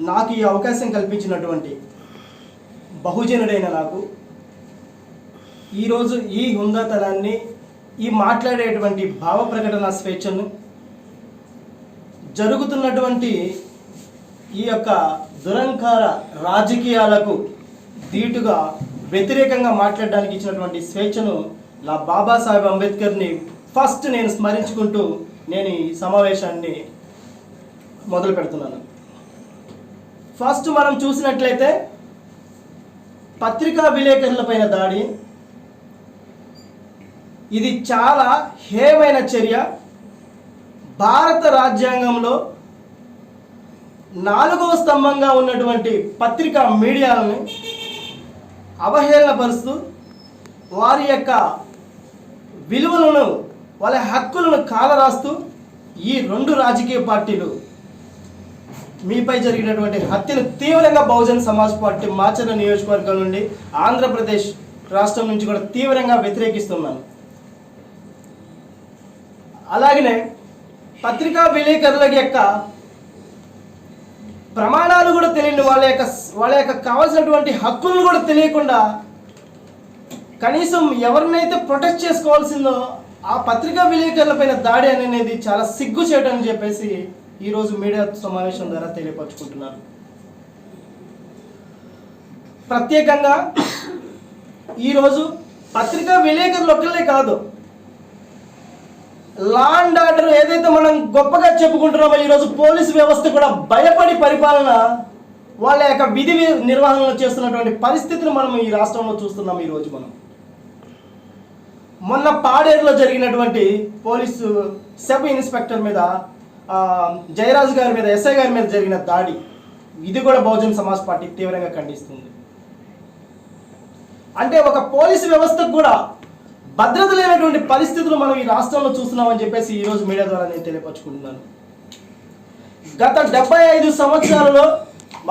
నాకు ఈ అవకాశం కల్పించినటువంటి బహుజనుడైన నాకు ఈరోజు ఈ హుందాతనాన్ని ఈ మాట్లాడేటువంటి భావ ప్రకటన స్వేచ్ఛను జరుగుతున్నటువంటి ఈ యొక్క దురంకార రాజకీయాలకు ధీటుగా వ్యతిరేకంగా మాట్లాడడానికి ఇచ్చినటువంటి స్వేచ్ఛను నా బాబాసాహెబ్ అంబేద్కర్ని ఫస్ట్ నేను స్మరించుకుంటూ నేను ఈ సమావేశాన్ని మొదలు పెడుతున్నాను ఫస్ట్ మనం చూసినట్లయితే పత్రికా విలేకరులపైన దాడి. ఇది చాలా హేమైన చర్య. భారత రాజ్యాంగంలో నాలుగవ స్తంభంగా ఉన్నటువంటి పత్రికా మీడియాలని అవహేళనపరుస్తూ వారి యొక్క విలువలను వాళ్ళ హక్కులను కాలరాస్తూ ఈ రెండు రాజకీయ పార్టీలు మీపై జరిగినటువంటి హత్యను తీవ్రంగా బహుజన్ సమాజ్ పార్టీ మాచర్ల నియోజకవర్గం నుండి ఆంధ్రప్రదేశ్ రాష్ట్రం నుంచి కూడా తీవ్రంగా వ్యతిరేకిస్తున్నాను. అలాగనే పత్రికా విలేకరుల యొక్క ప్రమాణాలు కూడా తెలియని వాళ్ళ యొక్క వాళ్ళ యొక్క కావాల్సినటువంటి హక్కులను కూడా తెలియకుండా కనీసం ఎవరినైతే ప్రొటెక్ట్ చేసుకోవాల్సిందో ఆ పత్రికా విలేకరులపైన దాడి అనేది చాలా సిగ్గు చేయడం అని చెప్పేసి ఈరోజు మీడియా సమావేశం ద్వారా తెలియపరుచుకుంటున్నాను ప్రత్యేకంగా ఈరోజు పత్రికా విలేకరులు ఒక్కళ్ళే కాదు లా అండ్ ఆర్డర్ ఏదైతే మనం గొప్పగా చెప్పుకుంటున్నామో ఈరోజు పోలీసు వ్యవస్థ కూడా భయపడి పరిపాలన వాళ్ళ యొక్క విధి నిర్వహణలో చేస్తున్నటువంటి పరిస్థితిని మనం ఈ రాష్ట్రంలో చూస్తున్నాం ఈరోజు మనం. మొన్న పాడేరులో జరిగినటువంటి పోలీసు సబ్ ఇన్స్పెక్టర్ మీద జయరాజు గారి మీద ఎస్ఐ గారి మీద జరిగిన దాడి ఇది కూడా బహుజన్ సమాజ్ పార్టీ తీవ్రంగా ఖండిస్తుంది. అంటే ఒక పోలీసు వ్యవస్థకు కూడా భద్రత లేనటువంటి పరిస్థితులు మనం ఈ రాష్ట్రంలో చూస్తున్నామని చెప్పేసి ఈరోజు మీడియా ద్వారా నేను తెలియపరుచుకుంటున్నాను. గత డెబ్బై ఐదు సంవత్సరాలలో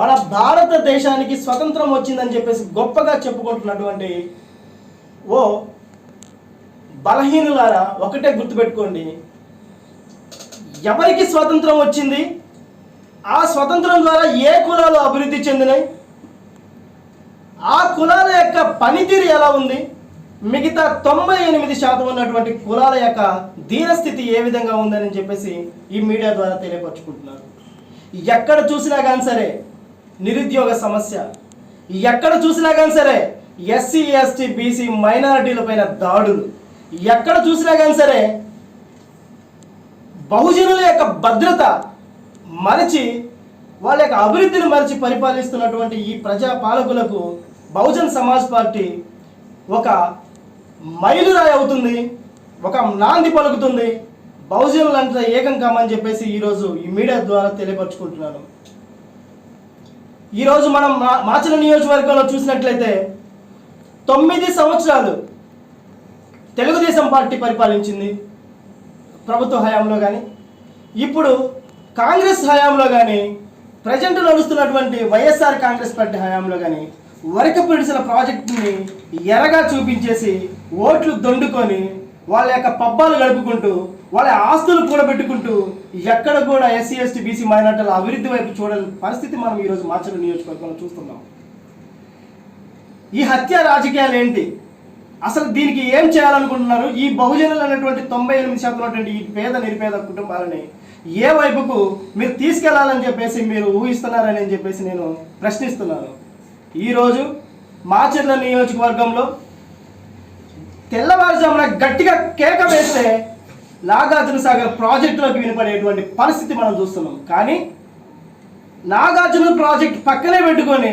మన భారతదేశానికి స్వతంత్రం వచ్చిందని చెప్పేసి గొప్పగా చెప్పుకుంటున్నటువంటి ఓ బలహీనులారా ఒకటే గుర్తుపెట్టుకోండి. ఎవరికి స్వాతంత్రం వచ్చింది? ఆ స్వతంత్రం ద్వారా ఏ కులాలు అభివృద్ధి చెందినాయి? ఆ కులాల యొక్క పనితీరు ఎలా ఉంది? మిగతా తొంభై ఎనిమిది శాతం ఉన్నటువంటి కులాల యొక్క దీనస్థితి ఏ విధంగా ఉందని చెప్పేసి ఈ మీడియా ద్వారా తెలియపరుచుకుంటున్నారు. ఎక్కడ చూసినా కానీ సరే నిరుద్యోగ సమస్య. ఎక్కడ చూసినా కానీ సరే ఎస్సీ ఎస్టీ బీసీ మైనారిటీల పైన దాడులు. ఎక్కడ చూసినా కానీ సరే బహుజనుల యొక్క భద్రత మరచి వాళ్ళ యొక్క అభివృద్ధిని మరచి పరిపాలిస్తున్నటువంటి ఈ ప్రజా పాలకులకు బహుజన్ సమాజ్ పార్టీ ఒక మైలురాయి అవుతుంది ఒక నాంది పలుకుతుంది. బహుజనులంతా ఏకం కామని చెప్పేసి ఈరోజు ఈ మీడియా ద్వారా తెలియపరుచుకుంటున్నాను. ఈరోజు మనం మా మాచల నియోజకవర్గంలో చూసినట్లయితే తొమ్మిది సంవత్సరాలు తెలుగుదేశం పార్టీ పరిపాలించింది. ప్రభుత్వ హయాంలో కానీ ఇప్పుడు కాంగ్రెస్ హయాంలో కానీ ప్రజెంట్ నడుస్తున్నటువంటి వైఎస్ఆర్ కాంగ్రెస్ పార్టీ హయాంలో కానీ వరక పిడిసిన ప్రాజెక్టుని ఎరగా చూపించేసి ఓట్లు దొండుకొని వాళ్ళ యొక్క పబ్బాలు గడుపుకుంటూ వాళ్ళ ఆస్తులు కూడబెట్టుకుంటూ ఎక్కడ కూడా ఎస్సీ ఎస్టీ బీసీ మైనార్టీల అభివృద్ధి వైపు చూడని పరిస్థితి మనం ఈరోజు మార్చడం నియోజకవర్గంలో చూస్తున్నాం. ఈ హత్య రాజకీయాలు ఏంటి? అసలు దీనికి ఏం చేయాలనుకుంటున్నారు? ఈ బహుజనులు అనేటువంటి తొంభై ఎనిమిది శాతం ఉన్నటువంటి ఈ పేద నిరుపేద కుటుంబాలని ఏ వైపుకు మీరు తీసుకెళ్ళాలని చెప్పేసి మీరు ఊహిస్తున్నారని చెప్పేసి నేను ప్రశ్నిస్తున్నాను. ఈరోజు మాచర్ల నియోజకవర్గంలో తెల్లవారుజామున గట్టిగా కేక వేస్తే నాగార్జున సాగర్ ప్రాజెక్టులోకి వినపడేటువంటి పరిస్థితి మనం చూస్తున్నాం. కానీ నాగార్జున ప్రాజెక్ట్ పక్కనే పెట్టుకొని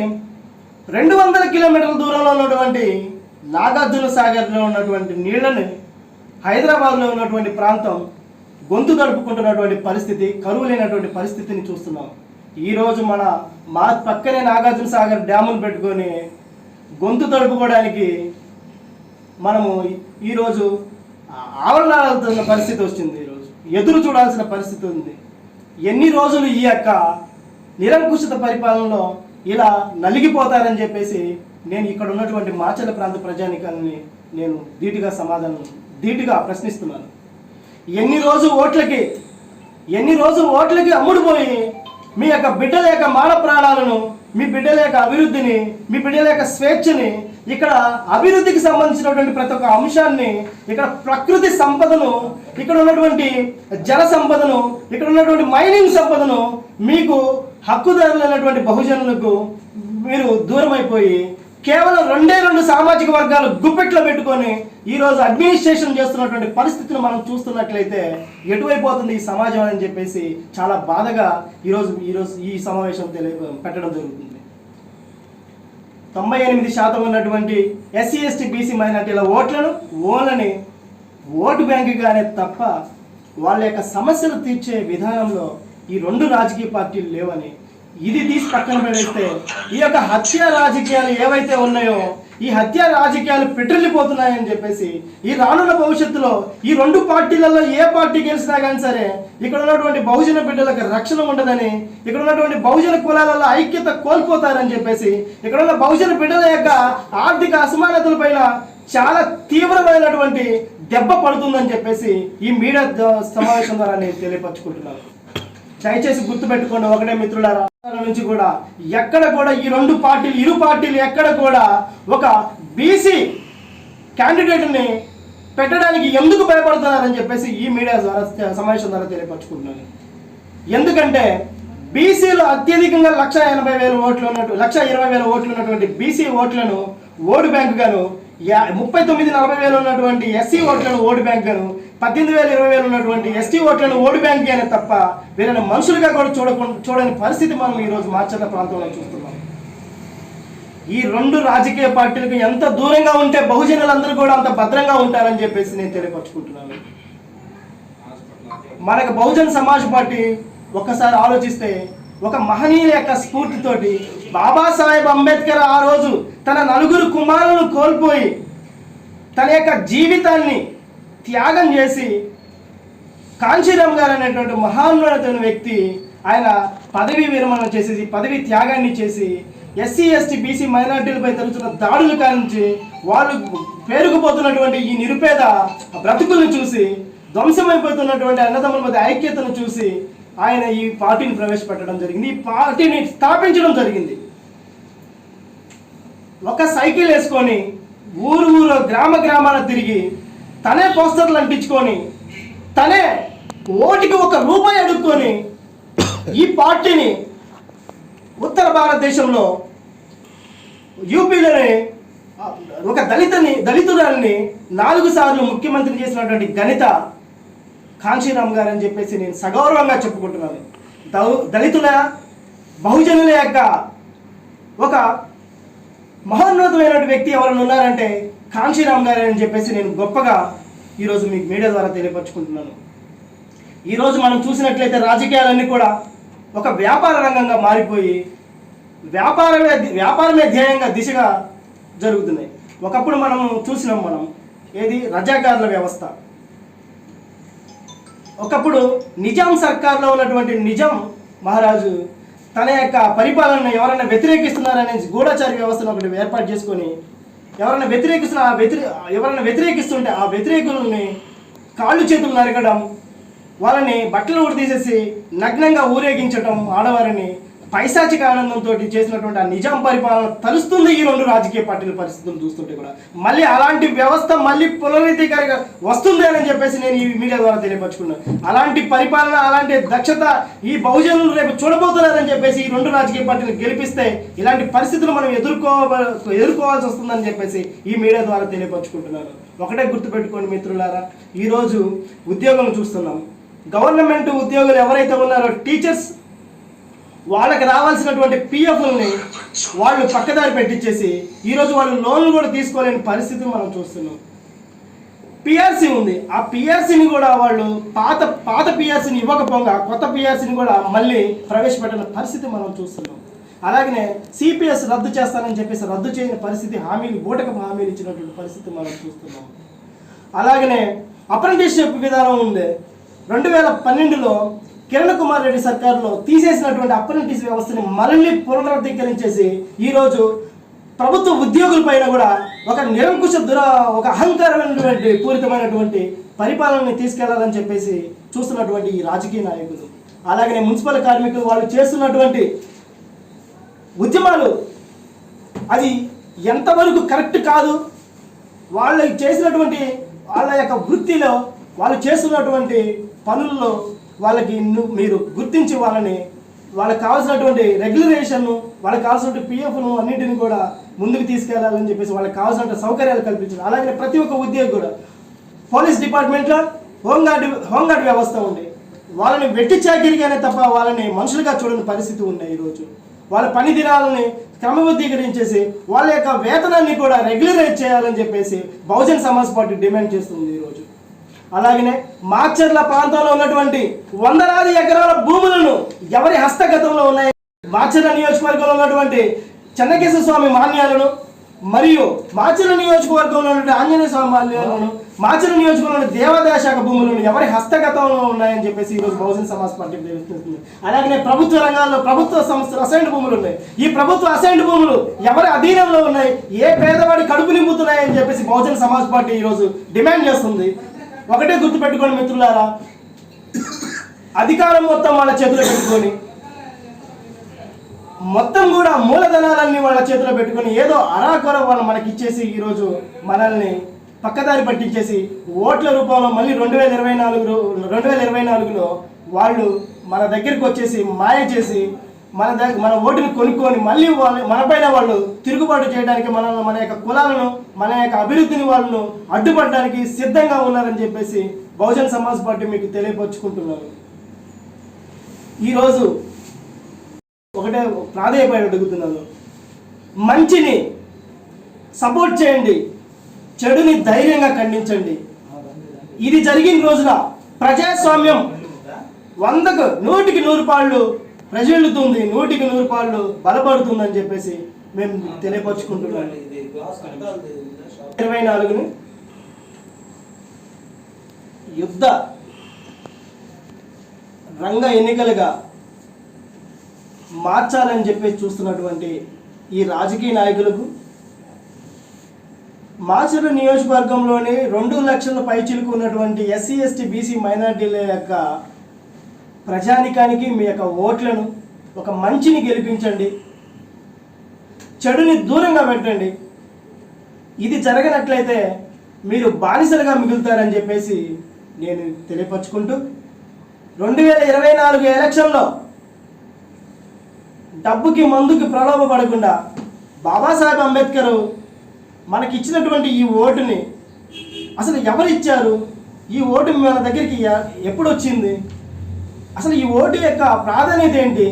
రెండు వందల కిలోమీటర్ల దూరంలో ఉన్నటువంటి నాగార్జున సాగర్లో ఉన్నటువంటి నీళ్ళని హైదరాబాద్లో ఉన్నటువంటి ప్రాంతం గొంతు గడుపుకుంటున్నటువంటి పరిస్థితి కరువు లేనటువంటి పరిస్థితిని చూస్తున్నాం. ఈరోజు మన మా పక్కనే నాగార్జున సాగర్ డ్యామును పెట్టుకొని గొంతు తడుపుకోవడానికి మనము ఈరోజు ఆవరణాడుతున్న పరిస్థితి వచ్చింది ఈరోజు ఎదురు చూడాల్సిన పరిస్థితి ఉంది. ఎన్ని రోజులు ఈ యొక్క నిరంకుశిత పరిపాలనలో ఇలా నలిగిపోతారని చెప్పేసి నేను ఇక్కడ ఉన్నటువంటి మాచల ప్రాంత ప్రజానికాన్ని నేను ధీటుగా సమాధానం ధీటుగా ప్రశ్నిస్తున్నాను. ఎన్ని రోజు ఓట్లకి ఎన్ని రోజులు ఓట్లకి అమ్ముడుపోయి మీ యొక్క బిడ్డల యొక్క మాన ప్రాణాలను మీ బిడ్డల యొక్క అభివృద్ధిని మీ బిడ్డల యొక్క స్వేచ్ఛని ఇక్కడ అభివృద్ధికి సంబంధించినటువంటి ప్రతి ఒక్క అంశాన్ని ఇక్కడ ప్రకృతి సంపదను ఇక్కడ ఉన్నటువంటి జల సంపదను ఇక్కడ ఉన్నటువంటి మైనింగ్ సంపదను మీకు హక్కుదారులైనటువంటి బహుజనులకు మీరు దూరమైపోయి కేవలం రెండే రెండు సామాజిక వర్గాలు గుప్పెట్లో పెట్టుకొని ఈరోజు అడ్మినిస్ట్రేషన్ చేస్తున్నటువంటి పరిస్థితిని మనం చూస్తున్నట్లయితే ఎటువైపోతుంది ఈ సమాజం అని చెప్పేసి చాలా బాధగా ఈరోజు ఈరోజు ఈ సమావేశం తెలియ పెట్టడం జరుగుతుంది. తొంభై ఎనిమిది శాతం ఉన్నటువంటి ఎస్సీ ఎస్టీ బీసీ మైనార్టీల ఓట్లను ఓన్లని ఓటు బ్యాంకుగానే తప్ప వాళ్ళ యొక్క సమస్యలు తీర్చే విధానంలో ఈ రెండు రాజకీయ పార్టీలు లేవని ఇది తీసి పక్కన పెడితే ఈ యొక్క హత్య రాజకీయాలు ఏవైతే ఉన్నాయో ఈ హత్య రాజకీయాలు పెట్రిల్లిపోతున్నాయని చెప్పేసి ఈ రానున్న భవిష్యత్తులో ఈ రెండు పార్టీలలో ఏ పార్టీ గెలిచినా కానీ సరే ఇక్కడ ఉన్నటువంటి బహుజన బిడ్డలకు రక్షణ ఉండదని ఇక్కడ ఉన్నటువంటి బహుజన కులాలలో ఐక్యత కోల్పోతారని చెప్పేసి ఇక్కడ ఉన్న బహుజన బిడ్డల యొక్క ఆర్థిక అసమానతల పైన చాలా తీవ్రమైనటువంటి దెబ్బ పడుతుందని చెప్పేసి ఈ మీడియా సమావేశం ద్వారా నేను తెలియపరచుకుంటున్నాను. దయచేసి గుర్తుపెట్టుకోండి ఒకటే మిత్రులారా నుంచి కూడా ఎక్కడ కూడా ఈ రెండు పార్టీలు ఇరు పార్టీలు ఎక్కడ కూడా ఒక బీసీ క్యాండిడేట్ని పెట్టడానికి ఎందుకు భయపడుతున్నారని చెప్పేసి ఈ మీడియా ద్వారా సమావేశం ద్వారా తెలియపరచుకుంటున్నాను. ఎందుకంటే బీసీలో అత్యధికంగా లక్ష ఎనభై వేల ఓట్లు ఉన్నట్టు లక్ష ఇరవై వేల ఓట్లు ఉన్నటువంటి బీసీ ఓట్లను ఓటు బ్యాంకుగాను ముప్పై తొమ్మిది నలభై వేలు ఉన్నటువంటి ఎస్సీ ఓట్లను ఓటు బ్యాంకుగాను పద్దెనిమిది వేల ఇరవై వేలు ఉన్నటువంటి ఎస్టీ ఓట్లను ఓటు బ్యాంక్ గానే తప్ప వీళ్ళని మనుషులుగా కూడా చూడకుండా చూడని పరిస్థితి మనం ఈరోజు మార్చర్ల ప్రాంతంలో చూస్తున్నాం. ఈ రెండు రాజకీయ పార్టీలకు ఎంత దూరంగా ఉంటే బహుజనులందరూ కూడా అంత భద్రంగా ఉంటారని చెప్పేసి నేను తెలియపరుచుకుంటున్నాను. మనకు బహుజన్ సమాజ్ పార్టీ ఒక్కసారి ఆలోచిస్తే ఒక మహనీయుల యొక్క స్ఫూర్తితోటి బాబాసాహెబ్ అంబేద్కర్ ఆ రోజు తన నలుగురు కుమారులను కోల్పోయి తన యొక్క జీవితాన్ని త్యాగం చేసి కాంచీరామ్ గారు అనేటువంటి మహానుడైన వ్యక్తి ఆయన పదవి విరమణ చేసేసి పదవి త్యాగాన్ని చేసి ఎస్సీ ఎస్టీ బీసీ మైనార్టీలపై జరుగుతున్న దాడులు కానించి వాళ్ళు పేరుకుపోతున్నటువంటి ఈ నిరుపేద బ్రతుకులను చూసి ధ్వంసమైపోతున్నటువంటి అన్నదమ్ముల మధ్య ఐక్యతను చూసి ఆయన ఈ పార్టీని ప్రవేశపెట్టడం జరిగింది. ఈ పార్టీని స్థాపించడం జరిగింది. ఒక సైకిల్ వేసుకొని ఊరు ఊరు గ్రామ గ్రామాల తిరిగి తనే పోస్టర్లు అంటించుకొని తనే ఓటికి ఒక రూపాయి అడుక్కొని ఈ పార్టీని ఉత్తర భారతదేశంలో యూపీలోని ఒక దళితని దళితురాల్ని నాలుగు సార్లు ముఖ్యమంత్రి చేసినటువంటి గణిత కాంచీరామ్ గారు అని చెప్పేసి నేను సగౌరవంగా చెప్పుకుంటున్నాను. దౌ- దళితుల బహుజనుల యొక్క ఒక మహోన్నతమైనటువంటి వ్యక్తి ఎవరైనా ఉన్నారంటే కాంచీరామ్ గారే అని చెప్పేసి నేను గొప్పగా ఈరోజు మీకు మీడియా ద్వారా తెలియపరచుకుంటున్నాను. ఈరోజు మనం చూసినట్లయితే రాజకీయాలన్నీ కూడా ఒక వ్యాపార రంగంగా మారిపోయి వ్యాపారమే వ్యాపారమే ధ్యేయంగా దిశగా జరుగుతున్నాయి. ఒకప్పుడు మనం చూసినాం మనం ఏది? రజాకారుల వ్యవస్థ. ఒకప్పుడు నిజాం సర్కార్లో ఉన్నటువంటి నిజాం మహారాజు తన యొక్క పరిపాలనను ఎవరైనా వ్యతిరేకిస్తున్నారనే గూఢచారి వ్యవస్థను ఒకటి ఏర్పాటు చేసుకొని ఎవరైనా వ్యతిరేకిస్తున్న ఆ వ్యతిరే ఎవరైనా వ్యతిరేకిస్తుంటే ఆ వ్యతిరేకులని కాళ్ళు చేతులు నరకడం వాళ్ళని బట్టలు ఊడి తీసేసి నగ్నంగా ఊరేగించడం ఆడవారిని పైశాచిక ఆనందంతో చేసినటువంటి ఆ నిజాం పరిపాలన తలుస్తుంది ఈ రెండు రాజకీయ పార్టీల పరిస్థితులు చూస్తుంటే కూడా. మళ్ళీ అలాంటి వ్యవస్థ మళ్ళీ పునరుద్ధీకరంగా వస్తుంది అని చెప్పేసి నేను ఈ మీడియా ద్వారా తెలియపరచుకున్నాను అలాంటి పరిపాలన అలాంటి దక్షత ఈ బహుజనులు రేపు చూడబోతున్నారని చెప్పేసి ఈ రెండు రాజకీయ పార్టీలు గెలిపిస్తే ఇలాంటి పరిస్థితులు మనం ఎదుర్కో ఎదుర్కోవాల్సి వస్తుందని చెప్పేసి ఈ మీడియా ద్వారా తెలియపరచుకుంటున్నాను ఒకటే గుర్తుపెట్టుకోండి మిత్రులారా ఈరోజు ఉద్యోగం చూస్తున్నాం. గవర్నమెంట్ ఉద్యోగులు ఎవరైతే ఉన్నారో టీచర్స్ వాళ్ళకి రావాల్సినటువంటి పిఎఫ్ని వాళ్ళు పక్కదారి పెట్టించేసి ఈరోజు వాళ్ళు లోన్లు కూడా తీసుకోలేని పరిస్థితి మనం చూస్తున్నాం. పిఆర్సీ ఉంది. ఆ పిఆర్సీని కూడా వాళ్ళు పాత పాత పిఆర్సీని ఇవ్వకపోగా కొత్త పిఆర్సీని కూడా మళ్ళీ ప్రవేశపెట్టిన పరిస్థితి మనం చూస్తున్నాం. అలాగనే సిపిఎస్ రద్దు చేస్తానని చెప్పేసి రద్దు చేయని పరిస్థితి హామీలు బూటకపు హామీలు ఇచ్చినటువంటి పరిస్థితి మనం చూస్తున్నాం. అలాగనే అప్రెంటిస్షిప్ విధానం ఉంది. రెండు వేల పన్నెండులో కిరణ్ కుమార్ రెడ్డి సర్కారులో తీసేసినటువంటి అప్రెంటిస్ వ్యవస్థని మళ్ళీ పునరుద్ధీకరించేసి ఈరోజు ప్రభుత్వ ఉద్యోగుల పైన కూడా ఒక నిరంకుశ దుర ఒక అహంకారమైనటువంటి పూరితమైనటువంటి పరిపాలనని తీసుకెళ్ళాలని చెప్పేసి చూస్తున్నటువంటి ఈ రాజకీయ నాయకులు. అలాగనే మున్సిపల్ కార్మికులు వాళ్ళు చేస్తున్నటువంటి ఉద్యమాలు అది ఎంతవరకు కరెక్ట్ కాదు? వాళ్ళు చేసినటువంటి వాళ్ళ యొక్క వృత్తిలో వాళ్ళు చేస్తున్నటువంటి పనుల్లో వాళ్ళకి మీరు గుర్తించి వాళ్ళని వాళ్ళకి కావాల్సినటువంటి రెగ్యులరేషన్ను వాళ్ళకి కావాల్సినటువంటి పిఎఫ్ను అన్నింటిని కూడా ముందుకు తీసుకెళ్ళాలని చెప్పేసి వాళ్ళకి కావాల్సిన సౌకర్యాలు కల్పించాలి అలాగే ప్రతి ఒక్క ఉద్యోగి కూడా పోలీస్ డిపార్ట్మెంట్లో హోంగార్డ్ హోంగార్డ్ వ్యవస్థ ఉంది. వాళ్ళని వెట్టి చాకిరిగానే తప్ప వాళ్ళని మనుషులుగా చూడని పరిస్థితి ఉన్నాయి ఈరోజు వాళ్ళ పని దినాలని క్రమబద్ధీకరించేసి వాళ్ళ యొక్క వేతనాన్ని కూడా రెగ్యులరైజ్ చేయాలని చెప్పేసి బహుజన్ సమాజ్ పార్టీ డిమాండ్ చేస్తుంది ఈరోజు అలాగనే మాచర్ల ప్రాంతంలో ఉన్నటువంటి వందలాది ఎకరాల భూములను ఎవరి హస్తగతంలో ఉన్నాయి? మాచర్ల నియోజకవర్గంలో ఉన్నటువంటి చెన్నకేశ్వర స్వామి మాన్యాలను మరియు మాచర్ల నియోజకవర్గంలో ఉన్నటువంటి ఆంజనేయ స్వామి మాన్యాలను మాచర్ల నియోజకవర్గంలో దేవాదాయ శాఖ భూములను ఎవరి హస్తగతంలో ఉన్నాయని చెప్పేసి ఈరోజు బహుజన్ సమాజ్ పార్టీ తెలుస్తుంది అలాగనే ప్రభుత్వ రంగాల్లో ప్రభుత్వ సంస్థలు అసైన్డ్ భూములు ఉన్నాయి. ఈ ప్రభుత్వ అసైన్డ్ భూములు ఎవరి అధీనంలో ఉన్నాయి? ఏ పేదవాడి కడుపు నింపుతున్నాయని చెప్పేసి బహుజన్ సమాజ్ పార్టీ ఈరోజు డిమాండ్ చేస్తుంది. ఒకటే గుర్తుపెట్టుకోండి మిత్రులారా. అధికారం మొత్తం వాళ్ళ చేతిలో పెట్టుకొని మొత్తం కూడా మూలధనాలన్నీ వాళ్ళ చేతిలో పెట్టుకొని ఏదో అరాకొర వాళ్ళు మనకి ఇచ్చేసి ఈరోజు మనల్ని పక్కదారి పట్టించేసి ఓట్ల రూపంలో మళ్ళీ రెండు వేల ఇరవై నాలుగు రెండు వేల ఇరవై నాలుగులో వాళ్ళు మన దగ్గరికి వచ్చేసి మాయ చేసి మన దగ్గర మన ఓటుని కొనుక్కొని మళ్ళీ వాళ్ళు మనపైన వాళ్ళు తిరుగుబాటు చేయడానికి మన మన యొక్క కులాలను మన యొక్క అభివృద్ధిని వాళ్ళను అడ్డుపడడానికి సిద్ధంగా ఉన్నారని చెప్పేసి బహుజన్ సమాజ్ పార్టీ మీకు తెలియపరుచుకుంటున్నాను ఈరోజు ఒకటే ప్రాధాన్యపడి అడుగుతున్నాను మంచిని సపోర్ట్ చేయండి చెడుని ధైర్యంగా ఖండించండి. ఇది జరిగిన రోజున ప్రజాస్వామ్యం వందకు నూటికి నూరు పాళ్ళు ప్రజలుతుంది నూటికి నూరు పాళ్ళు బలపడుతుందని చెప్పేసి మేము తెలియపరుచుకుంటున్నాను ఇరవై నాలుగుని యుద్ధ రంగ ఎన్నికలుగా మార్చాలని చెప్పి చూస్తున్నటువంటి ఈ రాజకీయ నాయకులకు మాచర్ల నియోజకవర్గంలోని రెండు లక్షల పైచిలకు ఉన్నటువంటి ఎస్సీ ఎస్టీ బీసీ మైనార్టీల యొక్క ప్రజానికానికి మీ యొక్క ఓట్లను ఒక మంచిని గెలిపించండి. చెడుని దూరంగా పెట్టండి. ఇది జరగనట్లయితే మీరు బానిసలుగా మిగులుతారని చెప్పేసి నేను తెలియపరుచుకుంటూ రెండు వేల ఇరవై నాలుగు ఎలక్షన్లో డబ్బుకి మందుకి ప్రలోభపడకుండా బాబాసాహెబ్ అంబేద్కర్ మనకి ఇచ్చినటువంటి ఈ ఓటుని అసలు ఎవరు ఇచ్చారు ఈ ఓటు మన దగ్గరికి ఎప్పుడు వచ్చింది అసలు ఈ ఓటు యొక్క ప్రాధాన్యత ఏంటి?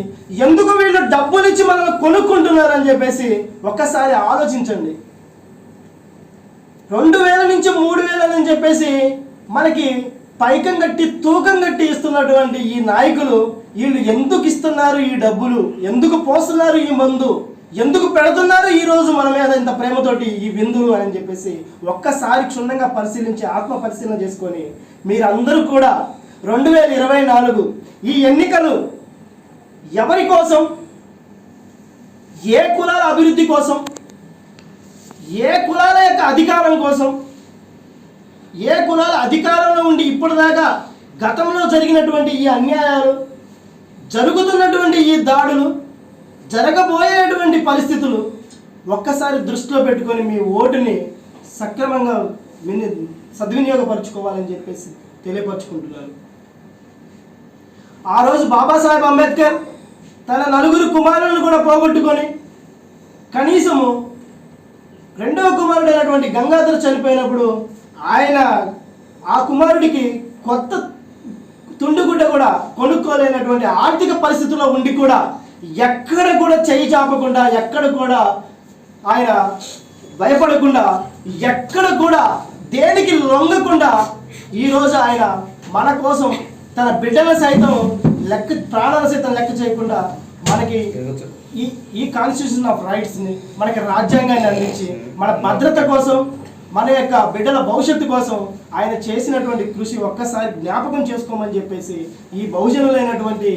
ఎందుకు వీళ్ళు డబ్బులు ఇచ్చి మనల్ని కొనుక్కుంటున్నారని చెప్పేసి ఒక్కసారి ఆలోచించండి. రెండు వేల నుంచి మూడు వేలని చెప్పేసి మనకి పైకం కట్టి తూకం కట్టి ఇస్తున్నటువంటి ఈ నాయకులు వీళ్ళు ఎందుకు ఇస్తున్నారు ఈ డబ్బులు? ఎందుకు పోస్తున్నారు ఈ మందు? ఎందుకు పెడుతున్నారు ఈ రోజు మన మీద ఇంత ప్రేమతోటి ఈ విందులు అని చెప్పేసి ఒక్కసారి క్షుణ్ణంగా పరిశీలించి ఆత్మ పరిశీలన చేసుకొని మీరందరూ కూడా రెండు వేల ఇరవై నాలుగు ఈ ఎన్నికలు ఎవరి కోసం? ఏ కులాల అభివృద్ధి కోసం? ఏ కులాల యొక్క అధికారం కోసం? ఏ కులాల అధికారంలో ఉండి ఇప్పటిదాకా గతంలో జరిగినటువంటి ఈ అన్యాయాలు జరుగుతున్నటువంటి ఈ దాడులు జరగబోయేటువంటి పరిస్థితులు ఒక్కసారి దృష్టిలో పెట్టుకొని మీ ఓటుని సక్రమంగా విని సద్వినియోగపరచుకోవాలని చెప్పేసి తెలియపరచుకుంటున్నాను. ఆ రోజు బాబాసాహెబ్ అంబేద్కర్ తన నలుగురు కుమారులను కూడా పోగొట్టుకొని కనీసము రెండవ కుమారుడు అయినటువంటి గంగాధర్ చనిపోయినప్పుడు ఆయన ఆ కుమారుడికి కొత్త తుండుగుడ్డ కూడా కొనుక్కోలేనటువంటి ఆర్థిక పరిస్థితుల్లో ఉండి కూడా ఎక్కడ కూడా చేయి చాపకుండా ఎక్కడ కూడా ఆయన భయపడకుండా ఎక్కడ కూడా దేనికి లొంగకుండా ఈరోజు ఆయన మన కోసం తన బిడ్డల సైతం లెక్క ప్రాణాల సైతం లెక్క చేయకుండా మనకి ఈ ఈ కాన్స్టిట్యూషన్ ఆఫ్ రైట్స్ని మనకి రాజ్యాంగాన్ని అందించి మన భద్రత కోసం మన యొక్క బిడ్డల భవిష్యత్తు కోసం ఆయన చేసినటువంటి కృషి ఒక్కసారి జ్ఞాపకం చేసుకోమని చెప్పేసి ఈ బహుజనులైనటువంటి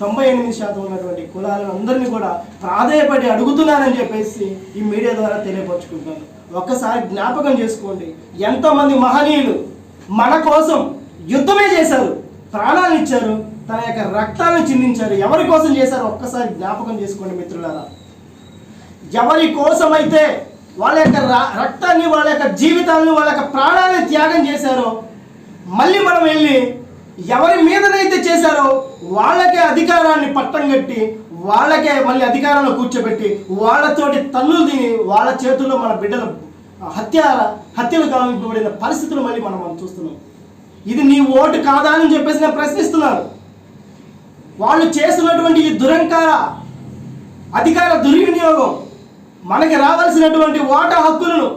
తొంభై ఎనిమిది శాతం ఉన్నటువంటి కులాలను అందరినీ కూడా ప్రాధాయపడి అడుగుతున్నానని చెప్పేసి ఈ మీడియా ద్వారా తెలియపరుచుకుంటున్నాను. ఒక్కసారి జ్ఞాపకం చేసుకోండి. ఎంతోమంది మహనీయులు మన కోసం యుద్ధమే చేశారు. ప్రాణాలు ఇచ్చారు తన యొక్క రక్తాన్ని చిందించారు. ఎవరి కోసం చేశారు ఒక్కసారి జ్ఞాపకం చేసుకోండి మిత్రులారా. ఎవరి కోసమైతే వాళ్ళ యొక్క రక్తాన్ని వాళ్ళ యొక్క జీవితాన్ని వాళ్ళ యొక్క ప్రాణాన్ని త్యాగం చేశారో మళ్ళీ మనం వెళ్ళి ఎవరి మీదనైతే చేశారో వాళ్ళకే అధికారాన్ని పట్టం కట్టి వాళ్ళకే మళ్ళీ అధికారంలో కూర్చోబెట్టి వాళ్ళతోటి తన్నులు తిని వాళ్ళ చేతుల్లో మన బిడ్డలు హత్య హత్యలు కావింపబడిన పరిస్థితులు మళ్ళీ మనం మనం చూస్తున్నాం. ఇది నీ ఓటు కాదా అని చెప్పేసి నేను ప్రశ్నిస్తున్నాను. వాళ్ళు చేస్తున్నటువంటి ఈ దురంకార అధికార దుర్వినియోగం మనకి రావాల్సినటువంటి ఓటా హక్కులను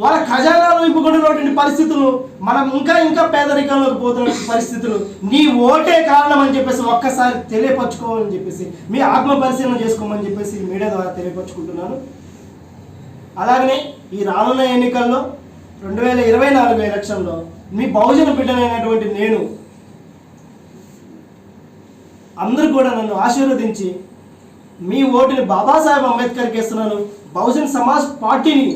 వాళ్ళ ఖజానాలు నింపుకుంటున్నటువంటి పరిస్థితులు మనం ఇంకా ఇంకా పేదరికంలోకి పోతున్న పరిస్థితులు నీ ఓటే కారణం అని చెప్పేసి ఒక్కసారి తెలియపరచుకోవాలని చెప్పేసి మీ ఆత్మ పరిశీలన చేసుకోమని చెప్పేసి మీడియా ద్వారా తెలియపరచుకుంటున్నాను. అలాగనే ఈ రానున్న ఎన్నికల్లో రెండు వేల ఇరవై నాలుగు ఎలక్షన్లో మీ బహుజన బిడ్డనైనటువంటి నేను అందరూ కూడా నన్ను ఆశీర్వదించి మీ ఓటుని బాబాసాహెబ్ అంబేద్కర్కి ఇస్తున్నాను బహుజన్ సమాజ్ పార్టీని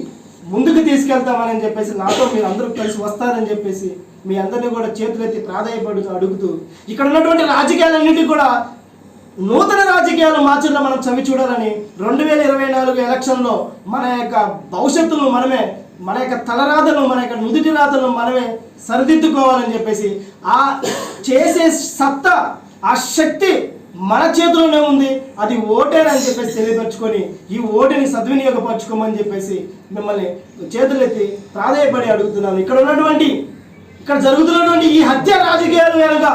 ముందుకు తీసుకెళ్తామని చెప్పేసి నాతో మీరు అందరూ కలిసి వస్తారని చెప్పేసి మీ అందరినీ కూడా చేతులెత్తి ప్రాధాయపడు అడుగుతూ ఇక్కడ ఉన్నటువంటి రాజకీయాలన్నింటినీ కూడా నూతన రాజకీయాలు మార్చడం మనం చవి చూడాలని రెండు వేల ఇరవై నాలుగు ఎలక్షన్లో మన యొక్క భవిష్యత్తును మనమే మన యొక్క తలరాతను మన యొక్క నుదుటి రాతను మనమే సరిదిద్దుకోవాలని చెప్పేసి ఆ చేసే సత్తా ఆ శక్తి మన చేతిలోనే ఉంది. అది ఓటేనని చెప్పేసి తెలియపరచుకొని ఈ ఓటుని సద్వినియోగపరచుకోమని చెప్పేసి మిమ్మల్ని చేతులెత్తి ప్రాధాయపడి అడుగుతున్నాను. ఇక్కడ ఉన్నటువంటి ఇక్కడ జరుగుతున్నటువంటి ఈ హత్య రాజకీయాలు వెనుక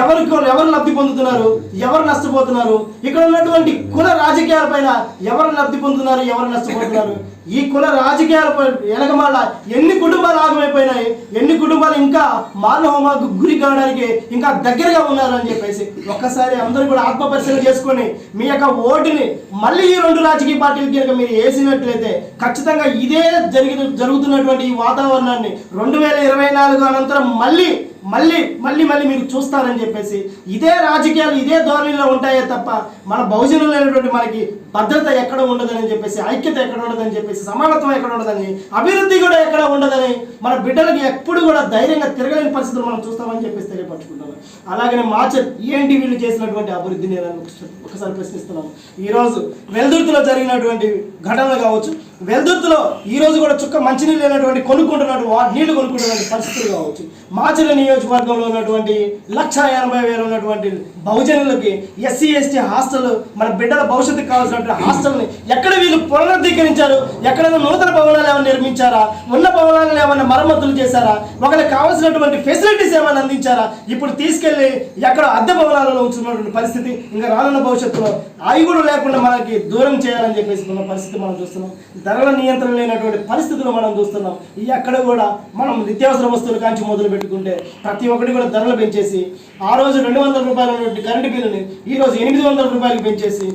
ఎవరు ఎవరు లబ్ధి పొందుతున్నారు? ఎవరు నష్టపోతున్నారు? ఇక్కడ ఉన్నటువంటి కుల రాజకీయాల పైన ఎవరు లబ్ధి పొందుతున్నారు? ఎవరు నష్టపోతున్నారు? ఈ కుల రాజకీయాల వెనకమాల ఎన్ని కుటుంబాలు ఆగమైపోయినాయి? ఎన్ని కుటుంబాలు ఇంకా మానవమాకు గురి కావడానికి ఇంకా దగ్గరగా ఉన్నారు అని చెప్పేసి ఒక్కసారి అందరూ కూడా ఆత్మ పరిశీలన చేసుకొని మీ యొక్క ఓటుని మళ్ళీ ఈ రెండు రాజకీయ పార్టీలకి కనుక మీరు వేసినట్లయితే ఖచ్చితంగా ఇదే జరిగి జరుగుతున్నటువంటి ఈ వాతావరణాన్ని రెండు వేల ఇరవై నాలుగు అనంతరం మళ్ళీ మళ్ళీ మళ్ళీ మళ్ళీ మీరు చూస్తారని చెప్పేసి ఇదే రాజకీయాలు ఇదే ధోరణిలో ఉంటాయే తప్ప మన బహుజనులైనటువంటి మనకి భద్రత ఎక్కడ ఉండదని చెప్పేసి ఐక్యత ఎక్కడ ఉండదని చెప్పేసి సమానత్వం ఎక్కడ ఉండదని అభివృద్ధి కూడా ఎక్కడ ఉండదని మన బిడ్డలకి ఎప్పుడు కూడా ధైర్యంగా తిరగలేని పరిస్థితులు మనం చూస్తామని చెప్పేసి తెలియపరచుకుంటాను అలాగనే మాచర్ ఏంటి వీళ్ళు చేసినటువంటి అభివృద్ధిని నేను ఒకసారి ప్రశ్నిస్తున్నాను. ఈరోజు వెల్దుర్తిలో జరిగినటువంటి ఘటనలు కావచ్చు వెల్దుర్తిలో ఈరోజు కూడా చుక్క మంచినీళ్ళు లేనటువంటి కొనుక్కుంటున్నటువంటి నీళ్ళు కొనుక్కుంటున్నటువంటి పరిస్థితులు కావచ్చు మాచల నియోజకవర్గంలో ఉన్నటువంటి లక్ష ఎనభై వేలు ఉన్నటువంటి బహుజనులకి ఎస్సీ ఎస్టీ హాస్టల్ మన బిడ్డల భవిష్యత్తుకు కావాల్సినటువంటి హాస్టల్ని ఎక్కడ వీళ్ళు పునరుద్ధీకరించారు? ఎక్కడైనా నూతన భవనాలు ఏమైనా నిర్మించారా? ఉన్న భవనాలను ఏమైనా మరమ్మతులు చేశారా? ఒకరికి కావాల్సినటువంటి ఫెసిలిటీస్ ఏమైనా అందించారా? ఇప్పుడు తీసుకెళ్ళి ఎక్కడ అద్దె భవనాలలో ఉంచున్నటువంటి పరిస్థితి ఇంకా రానున్న భవిష్యత్తులో అవి కూడా లేకుండా మనకి దూరం చేయాలని చెప్పేసి ఉన్న పరిస్థితి మనం చూస్తున్నాం. ధరల నియంత్రణ లేనటువంటి పరిస్థితులు మనం చూస్తున్నాం. ఈ ఎక్కడ కూడా మనం నిత్యావసర వస్తువులు కాంచి మొదలు పెట్టుకుంటే ప్రతి ఒక్కటి కూడా ధరలు పెంచేసి ఆ రోజు రెండు వందల రూపాయలు ఉన్నటువంటి కరెంటు బిల్లుని ఈ రోజు ఎనిమిది వందల రూపాయలకు పెంచేసి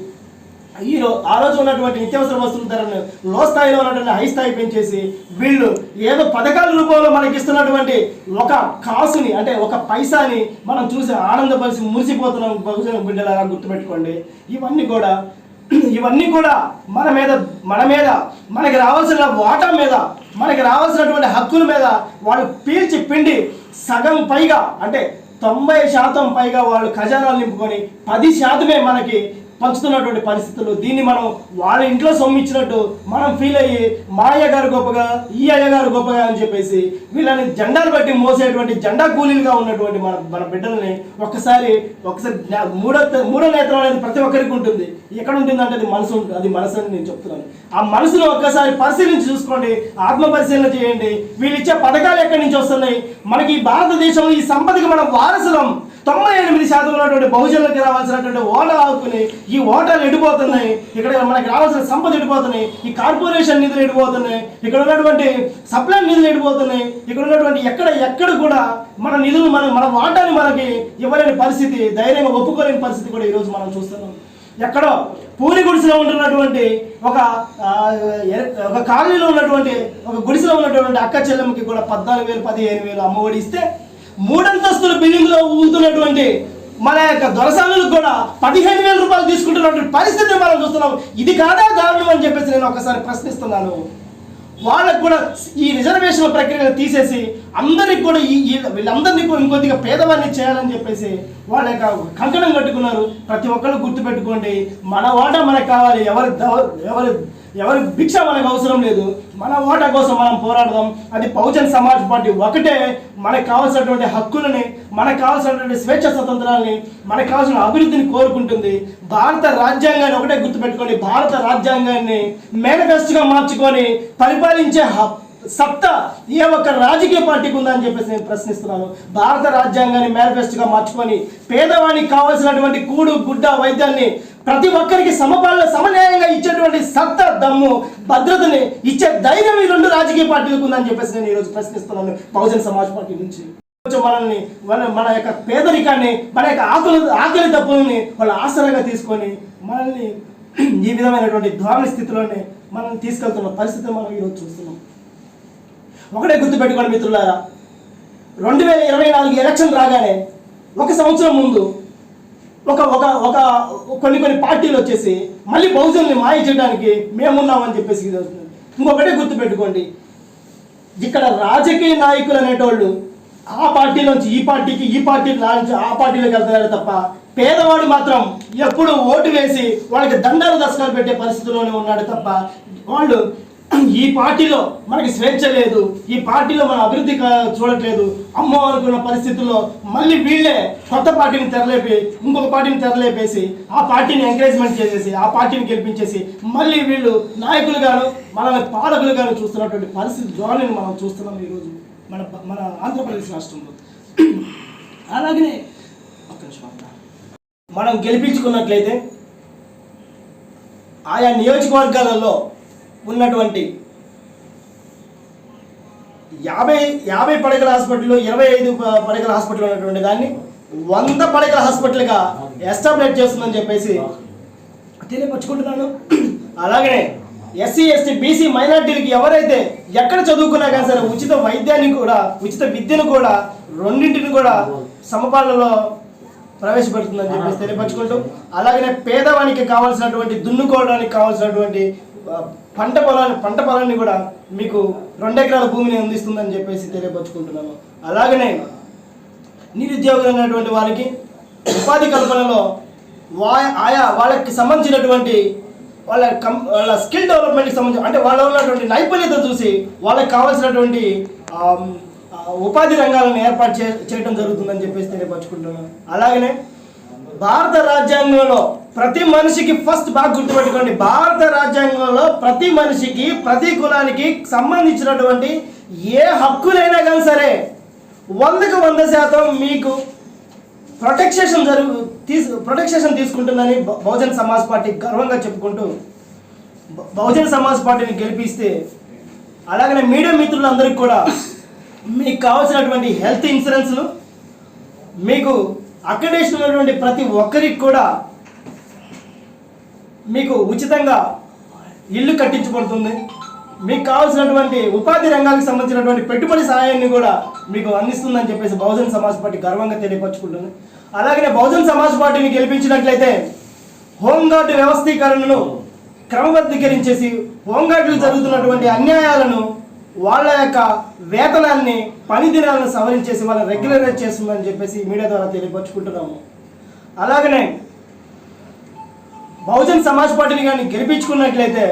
ఈ రో ఆ రోజు ఉన్నటువంటి నిత్యావసర వస్తువుల ధరను లో స్థాయిలో ఉన్నటువంటి హై స్థాయి పెంచేసి వీళ్ళు ఏదో పథకాల రూపంలో మనకి ఇస్తున్నటువంటి ఒక కాసుని అంటే ఒక పైసాని మనం చూసి ఆనందపరిచి మురిసిపోతున్నాం బహుజన బిడ్డలాగా గుర్తుపెట్టుకోండి. ఇవన్నీ కూడా ఇవన్నీ కూడా మన మీద మన మీద మనకి రావాల్సిన వాటా మీద మనకి రావాల్సినటువంటి హక్కుల మీద వాళ్ళు పీల్చి పిండి సగం పైగా అంటే తొంభై శాతం పైగా వాళ్ళు ఖజానాలు నింపుకొని పది శాతమే మనకి పంచుతున్నటువంటి పరిస్థితులు. దీన్ని మనం వాళ్ళ ఇంట్లో సొమ్మిచ్చినట్టు మనం ఫీల్ అయ్యి మా అయ్యగారు గొప్పగా ఈ అయ్యగారు గొప్పగా అని చెప్పేసి వీళ్ళని జెండాలు బట్టి మోసేటువంటి జెండా కూలీలుగా ఉన్నటువంటి మన మన బిడ్డల్ని ఒక్కసారి ఒకసారి మూడో మూడో నేత్రం అనేది ప్రతి ఒక్కరికి ఉంటుంది. ఎక్కడ ఉంటుంది అంటే అది మనసు ఉంటుంది అది మనసు అని నేను చెప్తున్నాను. ఆ మనసును ఒక్కసారి పరిశీలించి చూసుకోండి ఆత్మ పరిశీలన చేయండి. వీళ్ళు ఇచ్చే పథకాలు ఎక్కడి నుంచి వస్తున్నాయి? మనకి ఈ భారతదేశంలో ఈ సంపదకి మనం వారసులం. తొంభై ఎనిమిది శాతం ఉన్నటువంటి బహుజనులకు రావాల్సినటువంటి ఓట ఆకుని ఈ ఓటాలు ఎడిపోతున్నాయి. ఇక్కడ మనకి రావాల్సిన సంపద ఎడిపోతున్నాయి. ఈ కార్పొరేషన్ నిధులు ఎడిపోతున్నాయి. ఇక్కడ ఉన్నటువంటి సప్లై నిధులు ఎడిపోతున్నాయి. ఇక్కడ ఉన్నటువంటి ఎక్కడ ఎక్కడ కూడా మన నిధులు మన మన వాటాని మనకి ఇవ్వలేని పరిస్థితి ధైర్యంగా ఒప్పుకోలేని పరిస్థితి కూడా ఈరోజు మనం చూస్తున్నాం. ఎక్కడో పూరి గుడిసెలో ఉంటున్నటువంటి ఒక ఒక కాలనీలో ఉన్నటువంటి ఒక గుడిసెలో ఉన్నటువంటి అక్క చెల్లెమ్మకి కూడా పద్నాలుగు వేలు పదిహేను వేలు అమ్మఒడి ఇస్తే మూడంతస్తుల బిల్డింగ్లో ఉంటున్నటువంటి మన యొక్క దొరసానులకు కూడా పదిహేను వేల రూపాయలు తీసుకుంటున్నటువంటి పరిస్థితిని మనం చూస్తున్నాం. ఇది కాదా దారుణం అని చెప్పేసి నేను ఒకసారి ప్రశ్నిస్తున్నాను. వాళ్ళకు కూడా ఈ రిజర్వేషన్ ప్రక్రియను తీసేసి అందరికి కూడా ఈ వీళ్ళందరినీ కూడా ఇంకొద్దిగా పేదవారిని చేయాలని చెప్పేసి వాళ్ళ యొక్క కంకణం కట్టుకున్నారు. ప్రతి ఒక్కరు గుర్తుపెట్టుకోండి. మన వాటా మనకు కావాలి. ఎవరి దవ- ఎవరి ఎవరి భిక్ష మనకు అవసరం లేదు. మన ఓట కోసం మనం పోరాడదాం. అది బహుజన్ సమాజ్ పార్టీ ఒకటే. మనకు కావాల్సినటువంటి హక్కులని మనకు కావాల్సినటువంటి స్వేచ్ఛ స్వతంత్రాలని మనకు కావాల్సిన అభివృద్ధిని కోరుకుంటుంది. భారత రాజ్యాంగాన్ని ఒకటే గుర్తుపెట్టుకోండి భారత రాజ్యాంగాన్ని మేనిఫెస్టోగా మార్చుకొని పరిపాలించే హక్కు సత్తా ఏ ఒక్క రాజకీయ పార్టీకి ఉందని చెప్పేసి నేను ప్రశ్నిస్తున్నాను. భారత రాజ్యాంగాన్ని మేనిఫెస్టోగా మార్చుకొని పేదవానికి కావాల్సినటువంటి కూడు గుడ్డ వైద్యాన్ని ప్రతి ఒక్కరికి సమపాలన సమన్యాయంగా ఇచ్చేటువంటి సత్త దమ్ము భద్రతని ఇచ్చే ధైర్యం ఈ రెండు రాజకీయ పార్టీలకు ఉందని చెప్పేసి నేను ఈరోజు ప్రశ్నిస్తున్నాను బహుజన సమాజ్ పార్టీ నుంచి. మనల్ని మన మన యొక్క పేదరికాన్ని మన యొక్క ఆకలి ఆకలి తప్పుల్ని వాళ్ళ ఆసరాగా తీసుకొని మనల్ని ఈ విధమైనటువంటి ధోరణి స్థితిలోనే మనల్ని తీసుకెళ్తున్న పరిస్థితి మనం ఈరోజు చూస్తున్నాం. ఒకటే గుర్తుపెట్టుకోండి మిత్రులారా రెండు వేల ఇరవై నాలుగు ఎలక్షన్ రాగానే ఒక సంవత్సరం ముందు ఒక ఒక ఒక కొన్ని కొన్ని పార్టీలు వచ్చేసి మళ్ళీ బహుజనుల్ని మాయ చేయడానికి మేమున్నామని చెప్పేసి ఇది వస్తుంది. ఇంకొకటే గుర్తుపెట్టుకోండి ఇక్కడ రాజకీయ నాయకులు అనేటోళ్ళు ఆ పార్టీలోంచి ఈ పార్టీకి ఈ పార్టీ నుంచి ఆ పార్టీలోకి వెళ్తున్నారు తప్ప పేదవాడు మాత్రం ఎప్పుడు ఓటు వేసి వాళ్ళకి దండాలు దశకాలు పెట్టే పరిస్థితిలోనే ఉన్నాడు తప్ప వాళ్ళు ఈ పార్టీలో మనకి స్వేచ్ఛ లేదు. ఈ పార్టీలో మన అభివృద్ధి చూడట్లేదు. అమ్మో అనుకున్న పరిస్థితుల్లో మళ్ళీ వీళ్ళే కొత్త పార్టీని తెరలేపి ఇంకొక పార్టీని తెరలేపేసి ఆ పార్టీని ఎంకరేజ్మెంట్ చేసేసి ఆ పార్టీని గెలిపించేసి మళ్ళీ వీళ్ళు నాయకులుగాను మనల్ని పాలకులుగాను చూస్తున్నటువంటి పరిస్థితి ధోరణిని మనం చూస్తున్నాం ఈరోజు మన మన ఆంధ్రప్రదేశ్ రాష్ట్రంలో. అలాగనే ఒక్క నిమిషం మనం గెలిపించుకున్నట్లయితే ఆయా నియోజకవర్గాలలో ఉన్నటువంటి యాభై యాభై పడకల హాస్పిటల్లో ఇరవై ఐదు పడగల పడకల హాస్పిటల్ ఉన్నటువంటి దాన్ని వంద పడకల హాస్పిటల్గా ఎస్టాబ్లిష్ చేస్తుందని చెప్పేసి తెలియపరుచుకుంటున్నాను. అలాగనే ఎస్సీ ఎస్టీ బీసీ మైనార్టీలకి ఎవరైతే ఎక్కడ చదువుకున్నా కానీ సరే ఉచిత వైద్యాన్ని కూడా ఉచిత విద్యను కూడా రెండింటిని కూడా సమపాలలో ప్రవేశపెడుతుందని చెప్పేసి తెలియపరచుకుంటూ అలాగనే పేదవానికి కావాల్సినటువంటి దున్నుకోవడానికి కావాల్సినటువంటి పంట పొలాన్ని పంట పొలాన్ని కూడా మీకు రెండు ఎకరాల భూమిని అందిస్తుందని చెప్పేసి తెలియపరుచుకుంటున్నాను అలాగనే నిరుద్యోగులు అనేటువంటి వారికి ఉపాధి కల్పనలో వా ఆయా వాళ్ళకి సంబంధించినటువంటి వాళ్ళ కం వాళ్ళ స్కిల్ డెవలప్మెంట్కి సంబంధించి అంటే వాళ్ళ ఉన్నటువంటి నైపుణ్యత చూసి వాళ్ళకి కావాల్సినటువంటి ఉపాధి రంగాలను ఏర్పాటు చే చేయడం జరుగుతుందని చెప్పేసి తెలియపరచుకుంటున్నాను అలాగనే భారత రాజ్యాంగంలో ప్రతి మనిషికి ఫస్ట్ బాగా గుర్తుపెట్టుకోండి. భారత రాజ్యాంగంలో ప్రతి మనిషికి ప్రతి కులానికి సంబంధించినటువంటి ఏ హక్కులైనా కానీ సరే వందకు వంద శాతం మీకు ప్రొటెక్షన్ జరుగు తీసు ప్రొటెక్షన్ తీసుకుంటుందని బ- బహుజన్ సమాజ్ పార్టీ గర్వంగా చెప్పుకుంటూ బ- బహుజన్ సమాజ్ పార్టీని గెలిపిస్తే అలాగనే మీడియా మిత్రులందరికీ కూడా మీకు కావాల్సినటువంటి హెల్త్ ఇన్సూరెన్స్లు మీకు అక్రిడేషన్ ఉన్నటువంటి ప్రతి ఒక్కరికి కూడా మీకు ఉచితంగా ఇల్లు కట్టించబడుతుంది. మీకు కావాల్సినటువంటి ఉపాధి రంగానికి సంబంధించినటువంటి పెట్టుబడి సహాయాన్ని కూడా మీకు అందిస్తుందని చెప్పేసి బహుజన్ సమాజ్ పార్టీ గర్వంగా తెలియపరచుకుంటుంది. అలాగనే బహుజన్ సమాజ్ పార్టీని గెలిపించినట్లయితే హోంగార్డు వ్యవస్థీకరణను క్రమబద్ధీకరించేసి హోంగార్డులు జరుగుతున్నటువంటి అన్యాయాలను వాళ్ళ యొక్క వేతనాన్ని పనిదినాలను సవరించేసి వాళ్ళని రెగ్యులరైజ్ చేస్తుందని చెప్పేసి మీడియా ద్వారా తెలియపరుచుకుంటున్నాము. అలాగనే బహుజన్ సమాజ్ పార్టీని కానీ గెలిపించుకున్నట్లయితే